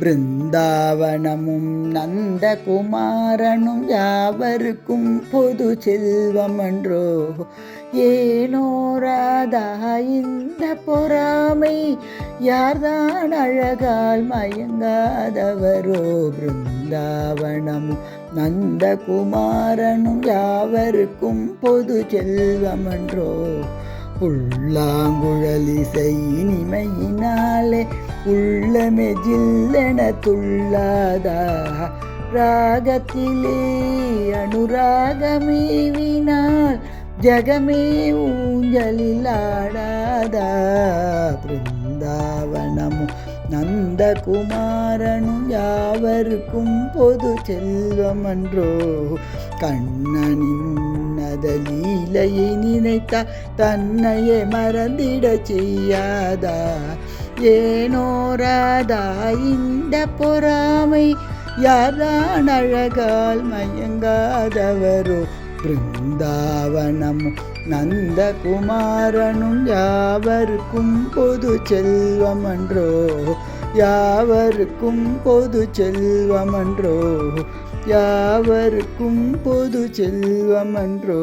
பிருந்தாவனமும் நந்தகுமாரனும் யாவருக்கும் பொது செல்வமன்றோ? ஏனோ ராதா இந்த பொறாமை யார்தான் அழகால் மயங்காதவரோ? பிருந்தாவனமும் நந்தகுமாரனும் யாவருக்கும் பொது செல்வமன்றோ? புல்லாங்குழலிசை இனிமையினாலே உள்ளமே ஜில்லென துள்ளாதா? ராகத்திலே அனுராகமேவினால் ஜகமே ஊஞ்சலில் ஆடாதா பிருந்தாவனமும் நந்தகுமாரனும் யாவருக்கும் பொது செல்வமன்றோ? கண்ணனின் உன்னத லீலையை நினைத்தா தன்னையே மறந்திட செய்யாதா ஏனோ ராதா இந்த பொறாமை யார்தான் அழகால் மயங்காதவரோ? பிருந்தாவனமும் நந்தகுமாரனும் யாவருக்கும் பொது செல்வமன்றோ? யாவருக்கும் பொது செல்வமன்றோ? யாவருக்கும் பொது செல்வமன்றோ?